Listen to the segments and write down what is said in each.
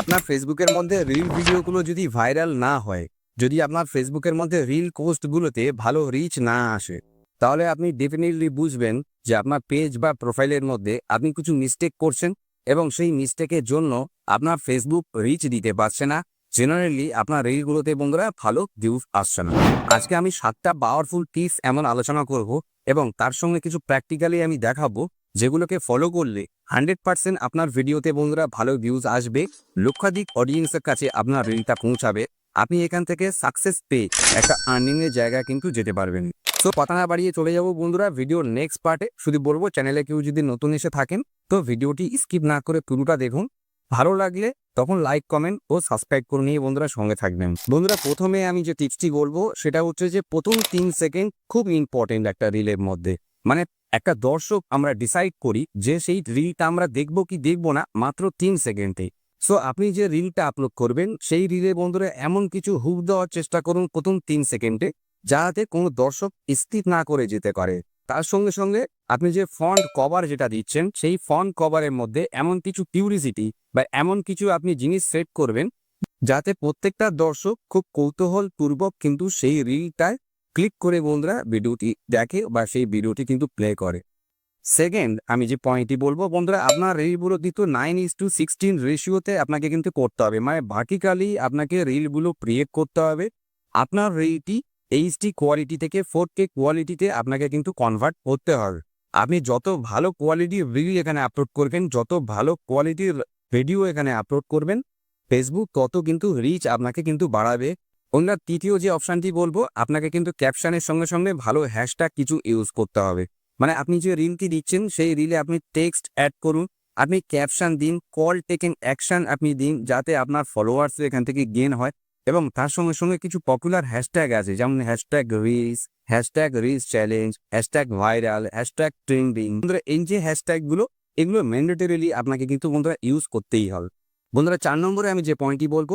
আপনার ফেসবুকের মধ্যে রিল ভিডিওগুলো যদি ভাইরাল না হয়, যদি আপনার ফেসবুকের মধ্যে রিল পোস্টগুলোতে ভালো রিচ না আসে, তাহলে আপনি ডেফিনেটলি বুঝবেন যে আপনার পেজ বা প্রোফাইলের মধ্যে আপনি কিছু মিস্টেক করছেন এবং সেই মিস্টেকের জন্য আপনার ফেসবুক রিচ দিতে পারছে না। জেনারেলি আপনার রিলগুলোতে বন্ধুরা ভালো ভিউজ আসছে না। আজকে আমি সাতটা পাওয়ারফুল টিপস এমন আলোচনা করব এবং তার সঙ্গে কিছু প্র্যাকটিক্যালি আমি দেখাবো যেগুলোকে ফলো করলে হান্ড্রেড পার্সেন্ট আপনার ভিডিওতে বন্ধুরা ভালো ভিউজ আসবে। লক্ষাধিক অডিয়েন্সের কাছে আপনার রিলটা পৌঁছাবে। আপনি এখান থেকে সাকসেস পেয়ে একটা আর্নিং এর জায়গা কিন্তু যেতে পারবেন। তো কথা না বাড়িয়ে চলে যাব বন্ধুরা ভিডিওর নেক্সট পার্টে শুধু বলব চ্যানেলে কেউ যদি নতুন এসে থাকেন, তো ভিডিওটি স্কিপ না করে পুরোটা দেখুন। ভালো লাগলে তখন লাইক কমেন্ট ও সাবস্ক্রাইব করে নিয়ে বন্ধুরা সঙ্গে থাকবেন। বন্ধুরা প্রথমে আমি যে টিপসটি বলব, সেটা হচ্ছে যে প্রথম তিন সেকেন্ড খুব ইম্পর্টেন্ট একটা রিলের মধ্যে। মানে একটা দর্শক আমরা ডিসাইড করি যে সেই রিলটা আমরা দেখব কি দেখব না মাত্র তিন সেকেন্ডে সো আপনি যে রিলটা আপলোড করবেন, সেই রিলে বন্ধুরা এমন কিছু হুক দেওয়ার চেষ্টা করুন প্রথম তিন সেকেন্ডে যাতে কোনো দর্শক স্থির না করে যেতে পারে। তার সঙ্গে সঙ্গে আপনি যে ফন্ট কভার যেটা দিচ্ছেন, সেই ফন্ট কভারের মধ্যে এমন কিছু কিউরিসিটি বা এমন কিছু আপনি জিনিস সেট করবেন, যাতে প্রত্যেকটা দর্শক খুব কৌতূহল পূর্বক কিন্তু সেই রিলটায় ক্লিক করে বন্ধুরা ভিডিওটি দেখে বা সেই ভিডিওটি কিন্তু প্লে করে। সেকেন্ড আমি যে পয়েন্টটি বলব, বন্ধুরা, আপনার রিলগুলো কিন্তু নাইন ইস টু সিক্সটিন রেশিওতে আপনাকে কিন্তু করতে হবে। মানে ভার্টিক্যালি আপনাকে রিলগুলো ক্রিয়েট করতে হবে। আপনার রিলটি এইচডি কোয়ালিটি থেকে ফোর কে কোয়ালিটিতে আপনাকে কিন্তু কনভার্ট করতে হবে। আপনি যত ভালো কোয়ালিটির রিল এখানে আপলোড করবেন, যত ভালো কোয়ালিটির ভিডিও এখানে আপলোড করবেন ফেসবুক তত কিন্তু রিচ আপনাকে কিন্তু বাড়াবে। অন্য তৃতীয় যে অপশানটি বলব, আপনাকে কিন্তু ক্যাপশনের সঙ্গে সঙ্গে ভালো হ্যাশট্যাগ কিছু ইউজ করতে হবে। মানে আপনি যে রিলটি দিচ্ছেন, সেই রিলে আপনি টেক্সট অ্যাড করুন, আপনি ক্যাপশন দিন, কল টেকেন অ্যাকশন আপনি দিন, যাতে আপনার ফলোয়ার্স এখান থেকে গেন হয় এবং তার সঙ্গে সঙ্গে কিছু পপুলার হ্যাশট্যাগ আছে, যেমন hashtag reels hashtag reels challenge, hashtag viral, hashtag trending. এই যে হ্যাশট্যাগুলো এগুলো ম্যান্ডেটরিলি আপনাকে কিন্তু বন্ধুরা ইউজ করতেই হবে। বন্ধুরা, চার নম্বরে আমি যে পয়েন্টটি বলব,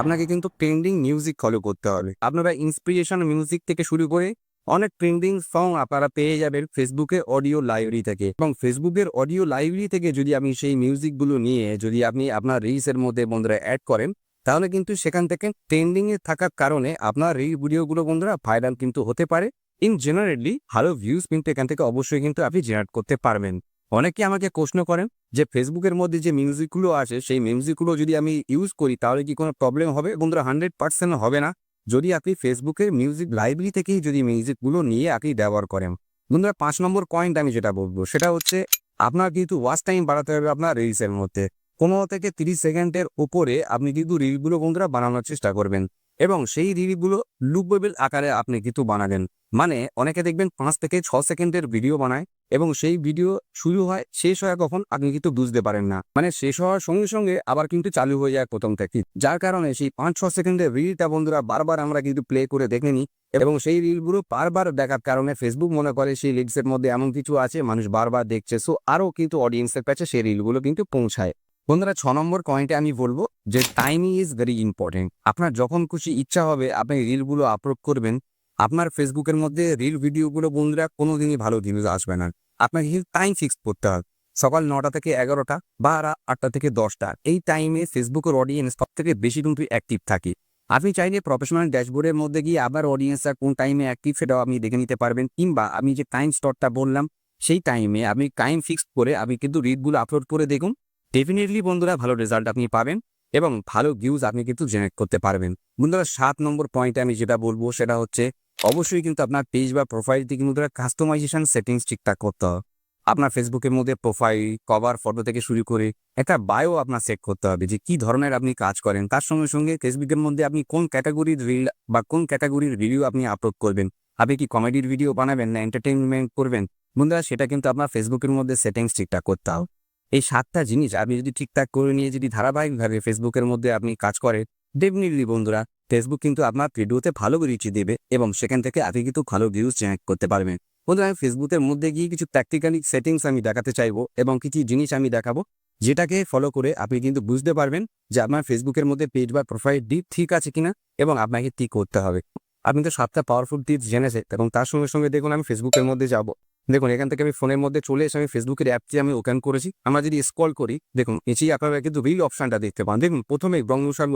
আপনাকে কিন্তু ট্রেন্ডিং মিউজিক ফলো করতে হবে। আপনারা ইন্সপিরেশন মিউজিক থেকে শুরু করে অনেক ট্রেন্ডিং সং আপনারা পেয়ে যাবেন ফেসবুকে অডিও লাইব্রেরি থেকে। এবং ফেসবুকের অডিও লাইব্রেরি থেকে যদি আপনি সেই মিউজিকগুলো নিয়ে যদি আপনি আপনার রিলসের মধ্যে বন্ধুরা অ্যাড করেন, তাহলে কিন্তু সেখান থেকে ট্রেন্ডিংয়ে থাকার কারণে আপনার রিল ভিডিওগুলো বন্ধুরা ভাইরাল কিন্তু হতে পারে। ইন জেনারেলি ভালো ভিউজ কিন্তু এখান থেকে অবশ্যই কিন্তু আপনি জেনারেট করতে পারবেন। অনেকে আমাকে প্রশ্ন করেন যে ফেসবুকের মধ্যে যে মিউজিকগুলো আছে, সেই মিউজিকগুলো যদি আমি ইউজ করি, তাহলে কি কোনো প্রবলেম হবে? বন্ধুরা হান্ড্রেড পার্সেন্ট হবে না। যদি আপনি ফেসবুকের মিউজিক লাইব্রেরি থেকেই যদি মিউজিকগুলো নিয়ে আপনি ব্যবহার করেন। বন্ধুরা, পাঁচ নম্বর পয়েন্ট আমি যেটা বলব, সেটা হচ্ছে আপনার কিন্তু ওয়াচ টাইম বাড়াতে হবে আপনার রিলসের মধ্যে। পনেরো থেকে তিরিশ সেকেন্ডের উপরে আপনি কিন্তু রিলগুলো বন্ধুরা বানানোর চেষ্টা করবেন এবং সেই রিলগুলো লুপেবল আকারে আপনি কিন্তু বানাবেন। মানে অনেকে দেখবেন পাঁচ থেকে ছ সেকেন্ডের ভিডিও বানায়। এবং সেই ভিডিও শুরু হয়, শেষ হয় কখন? আপনি কিন্তু বুঝতে পারেন না। মানে শেষ হওয়ার সঙ্গে সঙ্গে আবার কিন্তু চালু হয়ে যায় প্রথম থেকে। যার কারণে সেই পাঁচ ছ সেকেন্ডের রিলটা বন্ধুরা বারবার আমরা কিন্তু প্লে করে দেখে নিই এবং সেই রিলগুলো বারবার দেখার কারণে ফেসবুক মনে করে সেই লিঙ্কসের মধ্যে এমন কিছু আছে, মানুষ বারবার দেখছে। সো আরও কিন্তু অডিয়েন্সের কাছে সেই রিলগুলো কিন্তু পৌঁছায়। বন্ধুরা, ছ নম্বর পয়েন্টে আমি বলব যে টাইমিং ইজ ভেরি ইম্পর্টেন্ট আপনার যখন খুশি ইচ্ছা হবে, আপনি রিলগুলো আপলোড করবেন। আপনার ফেসবুকের মধ্যে রিল ভিডিওগুলো বন্ধুরা কোনোদিনই ভালো ভিউজ আসবে না। আপনাকে কিন্তু টাইম ফিক্স করতে হবে। সকাল নটা থেকে এগারোটা বা আটটা থেকে দশটা। এই টাইমে ফেসবুকের অডিয়েন্স সব থেকে বেশি কিন্তু অ্যাক্টিভ থাকে। আপনি চাইলে প্রফেশনাল ড্যাশবোর্ডের মধ্যে গিয়ে আবার অডিয়েন্সরা কোন টাইমে অ্যাক্টিভ সেটাও আপনি দেখে নিতে পারবেন। কিংবা আমি যে টাইম স্লটটা বললাম, সেই টাইমে আপনি টাইম ফিক্স করে আপনি কিন্তু রিলগুলো আপলোড করে দেখুন। ডেফিনেটলি বন্ধুরা ভালো রেজাল্ট আপনি পাবেন এবং ভালো ভিউজ আপনি কিন্তু জেনারেট করতে পারবেন। বন্ধুরা, সাত নম্বর পয়েন্টে আমি যেটা বলব সেটা হচ্ছে অবশ্যই কিন্তু আপনার পেজ বা প্রোফাইলটি কিন্তু কাস্টমাইজেশন সেটিংস ঠিকঠাক করতে হবে। আপনার ফেসবুকের মধ্যে প্রোফাইল কভার ফটো থেকে শুরু করে একটা বায়ো আপনার সেট করতে হবে যে কি ধরনের আপনি কাজ করেন। তার সঙ্গে সঙ্গে ফেসবুকের মধ্যে আপনি কোন ক্যাটাগরির রিল বা কোন ক্যাটাগরির ভিডিও আপনি আপলোড করবেন। আপনি কি কমেডির ভিডিও বানাবেন না এন্টারটেনমেন্ট করবেন? বন্ধুরা, সেটা কিন্তু আপনার ফেসবুকের মধ্যে সেটিংস ঠিকঠাক করতে হবে। এই সাতটা জিনিস আপনি যদি ঠিকঠাক করে নিয়ে যদি ধারাবাহিকভাবে ফেসবুকের মধ্যে আপনি কাজ করেন ডেফিনেটলি বন্ধুরা ফেসবুক কিন্তু আপনার ভিডিওতে ভালো রিচ দেবে এবং সেখান থেকে আপনি কিন্তু ভালো ভিউজ জেনারেট করতে পারবেন বন্ধুরা, আমি ফেসবুকের মধ্যে গিয়ে কিছু প্র্যাকটিক্যালি সেটিংস আমি দেখাতে চাইব এবং কিছু জিনিস আমি দেখাবো যেটাকে ফলো করে আপনি কিন্তু বুঝতে পারবেন যে আপনার ফেসবুকের মধ্যে পেজ বা প্রোফাইল ডিপ ঠিক আছে কিনা এবং আপনাকে কি করতে হবে। আপনি তো সাতটা পাওয়ারফুল টিপস জেনেছে এবং তার সঙ্গে সঙ্গে দেখুন আমি ফেসবুকের মধ্যে যাব। দেখুন, এখান থেকে আমি ফোনের মধ্যে চলে এসে আমি ফেসবুকের অ্যাপটি আমি ওপেন করেছি। আমরা যদি স্ক্রল করি, দেখুন, নিচেই আপনারা কিন্তু রিল অপশনটা দেখতে পান। দেখুন প্রথমে ব্রহ্মসার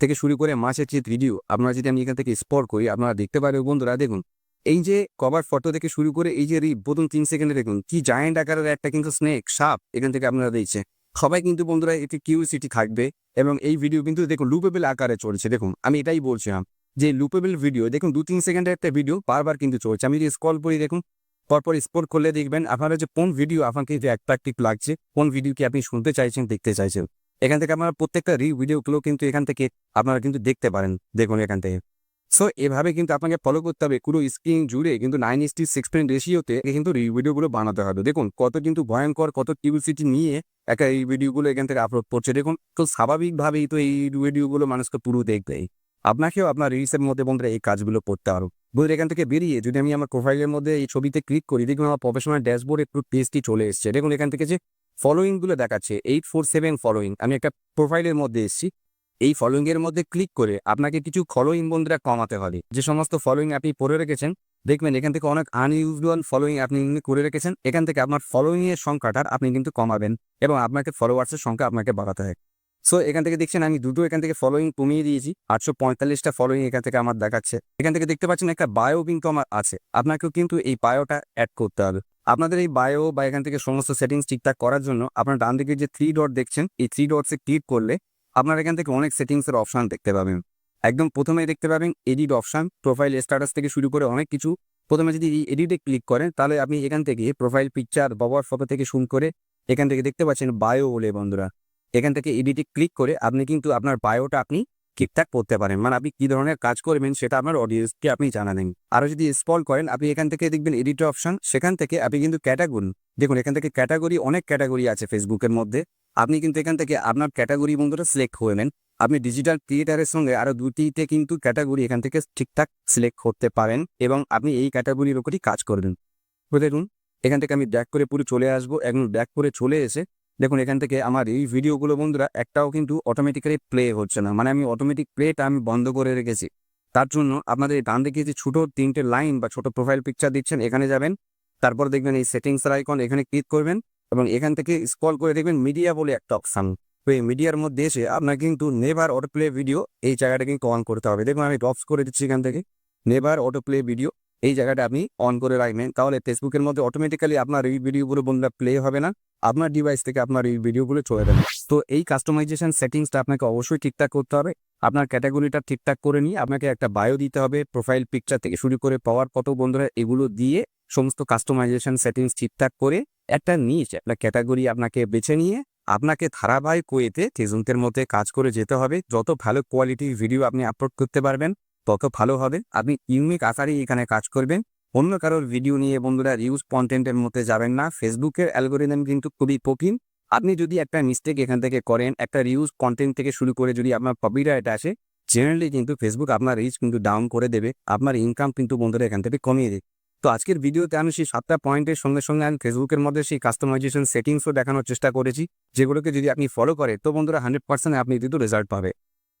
থেকে শুরু করে মাসের যে ভিডিও আপনারা যদি আমি এখান থেকে স্পট করি, আপনারা দেখতে পারেন বন্ধুরা, দেখুন, এই যে কভার ফটো থেকে শুরু করে এই যে রিপ প্রথম তিন সেকেন্ডে দেখুন, কি জায়েন্ট আকারের একটা কিন্তু স্নেক সাপ এখান থেকে আপনারা দেখছে সবাই কিন্তু বন্ধুরা এটি কিউরিসিটি থাকবে এবং এই ভিডিও কিন্তু দেখুন লুপেবেল আকারে চলছে। দেখুন, আমি এটাই বলছিলাম যে লুপেবেল ভিডিও দেখুন, দু তিন সেকেন্ডের একটা ভিডিও বারবার কিন্তু চলছে। আমি যদি স্কল করি, দেখুন, পরপর স্পোর্ট করলে দেখবেন আপনারা যে কোন ভিডিও আপনাকে যে অ্যাট্রাকটিভ লাগছে, কোন ভিডিও কি আপনি শুনতে চাইছেন, দেখতে চাইছেন। এখান থেকে আপনারা প্রত্যেকটা রি ভিডিওগুলো কিন্তু এখান থেকে আপনারা কিন্তু দেখতে পারেন, দেখুন এখান থেকে। সো এভাবে কিন্তু আপনাকে ফলো করতে হবে পুরো স্ক্রিন জুড়ে কিন্তু nine is to six point রেশিওতে কিন্তু রি ভিডিওগুলো বানাতে হবে। দেখুন, কত কিন্তু ভয়ঙ্কর, কত কিউরিসিটি নিয়ে একটা এই ভিডিওগুলো এখান থেকে আপলোড করছে। দেখুন, তো স্বাভাবিকভাবেই তো এই ভিডিওগুলো মানুষকে পুরো দেখবেই আপনাকেও আপনার রিলসের মধ্যে বন্ধুরা এই কাজগুলো করতে পারো বন্ধুরা, এখান থেকে বেরিয়ে যদি আমি আমার প্রোফাইলের মধ্যে এই ছবিতে ক্লিক করি, দেখুন আমার প্রফেশনাল ড্যাশবোর্ড একটু পেজটি চলে এসছে। দেখুন এখান থেকে যে ফলোয়িংগুলো দেখাচ্ছে এইট ফোর সেভেন ফলোয়িং আমি একটা প্রোফাইলের মধ্যে এসেছি। এই ফলোয়িং এর মধ্যে ক্লিক করে আপনাকে কিছু ফলোয়িং বন্ধুরা কমাতে হবে। যে সমস্ত ফলোয়িং আপনি করে রেখেছেন, দেখবেন এখান থেকে অনেক আনইউজুয়াল ফলোয়িং আপনি করে রেখেছেন। এখান থেকে আপনার ফলোয়িং এর সংখ্যাটা আপনি কিন্তু কমাবেন এবং আপনাকে ফলোয়ার্সের সংখ্যা আপনাকে বাড়াতে হয়। সো এখান থেকে দেখছেন আমি দুটো এখান থেকে ফলোয়িং কমিয়ে দিয়েছি। আটশো পঁয়তাল্লিশটা ফলোয়িং এখান থেকে আমার দেখাচ্ছে। এখান থেকে দেখতে পাচ্ছেন একটা বায়ো কিন্তু আমার আছে। আপনাকেও কিন্তু এই বায়োটা অ্যাড করতে হবে। আপনাদের এই বায়ো বা এখান থেকে সমস্ত সেটিংস ঠিকঠাক করার জন্য আপনার ডান দিকে যে থ্রি ডট দেখছেন, এই থ্রি ডটসে ক্লিক করলে আপনার এখান থেকে অনেক সেটিংসের অপশান দেখতে পাবেন। একদম প্রথমে দেখতে পাবেন এডিট অপশান প্রোফাইল স্ট্যাটাস থেকে শুরু করে অনেক কিছু। প্রথমে যদি এই এডিটে ক্লিক করেন, তাহলে আপনি এখান থেকে প্রোফাইল পিকচার বাবার ফটো থেকে শুরু করে এখান থেকে দেখতে পাচ্ছেন বায়ো বলে বন্ধুরা। এখান থেকে এডিটে ক্লিক করে আপনি কিন্তু আপনার বায়োটা আপনি ঠিকঠাক করতে পারেন। মানে আপনি কি ধরনের কাজ করবেন সেটা আপনার অডিয়েন্সকে আপনি জানাবেন। আরও যদি স্পল করেন, আপনি এখান থেকে দেখবেন এডিট অপশন সেখান থেকে আপনি কিন্তু ক্যাটাগরি দেখুন এখান থেকে ক্যাটাগরি অনেক ক্যাটাগরি আছে ফেসবুকের মধ্যে। আপনি কিন্তু এখান থেকে আপনার ক্যাটাগরি বন্ধুরা সিলেক্ট হবেন আপনি ডিজিটাল ক্রিয়েটারের সঙ্গে আরও দুটিতে কিন্তু ক্যাটাগরি এখান থেকে ঠিকঠাক সিলেক্ট করতে পারেন এবং আপনি এই ক্যাটাগরির ওপরই কাজ করবেন। দেখুন, এখান থেকে আমি ব্যাক করে পুরো চলে আসব। এখন ব্যাক করে চলে এসে দেখুন, এখান থেকে আমার এই ভিডিওগুলো বন্ধুরা একটাও কিন্তু অটোমেটিক্যালি প্লে হচ্ছে না। মানে আমি অটোমেটিক প্লেটা আমি বন্ধ করে রেখেছি। তার জন্য আপনাদের ডান দিকে যে ছোটো তিনটে লাইন বা ছোট প্রোফাইল পিকচার দিচ্ছেন, এখানে যাবেন। তারপর দেখবেন এই সেটিংসের আইকন এখানে ক্লিক করবেন এবং এখান থেকে স্ক্রল করে দেখবেন মিডিয়া বলে একটা অপশান তো এই মিডিয়ার মধ্যে এসে আপনার কিন্তু নেভার অটো প্লে ভিডিও এই জায়গাটা কিন্তু অন করতে হবে। দেখুন, আমি ড্রপস করে দিচ্ছি এখান থেকে। নেভার অটো প্লে ভিডিও এই জায়গাটা আপনি অন করে রাখবেন। তাহলে ফেসবুকের মধ্যে অটোমেটিক্যালি আপনার এই ভিডিওগুলো বন্ধুরা প্লে হবে না। আপনার ডিভাইস থেকে আপনার এই ভিডিওগুলো চলে যাবে। তো এই কাস্টমাইজেশন সেটিংসটা আপনাকে অবশ্যই ঠিকঠাক করতে হবে। আপনার ক্যাটাগরিটা ঠিকঠাক করে নিয়ে আপনাকে একটা বায়ো দিতে হবে প্রোফাইল পিকচার থেকে শুরু করে পাওয়ার কত বন্ধুরা এগুলো দিয়ে সমস্ত কাস্টমাইজেশন সেটিংস ঠিকঠাক করে একটা নিচ একটা ক্যাটাগরি আপনাকে বেছে নিয়ে আপনাকে ধারাবাহিক ওয়েতে ফেসবুকের মধ্যে কাজ করে যেতে হবে। যত ভালো কোয়ালিটির ভিডিও আপনি আপলোড করতে পারবেন তত ভালো হবে। আপনি ইউনিক আকারেই এখানে কাজ করবেন। অন্য কারোর ভিডিও নিয়ে বন্ধুরা রিউজ কন্টেন্টের মধ্যে যাবেন না। ফেসবুকের অ্যালগোরিদম কিন্তু খুবই কঠিন। আপনি যদি একটা মিস্টেক এখান থেকে করেন, একটা রিউজ কন্টেন্ট থেকে শুরু করে যদি আপনার কপিরাইট আসে জেনারেলি কিন্তু ফেসবুক আপনার রিচ কিন্তু ডাউন করে দেবে। আপনার ইনকাম কিন্তু বন্ধুরা এখান থেকে কমিয়ে দেবে। তো আজকের ভিডিওতে আমি সেই সাতটা পয়েন্টের সঙ্গে সঙ্গে আমি ফেসবুকের মধ্যে সেই কাস্টমাইজেশন সেটিংসও দেখানোর চেষ্টা করেছি, যেগুলোকে যদি আপনি ফলো করে তো বন্ধুরা হান্ড্রেড পার্সেন্ট আপনি কিন্তু রেজাল্ট পাবে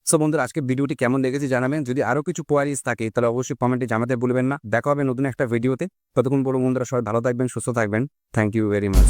সো বন্ধুরা আজকে ভিডিওটি কেমন লেগেছে জানাবেন। যদি আরও কিছু কোয়ারিজ থাকে, তাহলে অবশ্যই কমেন্টে জানাতে ভুলবেন না। দেখা হবে নতুন একটা ভিডিওতে। ততক্ষণ বড় বন্ধুরা, সবাই ভালো থাকবেন, সুস্থ থাকবেন। Thank you very much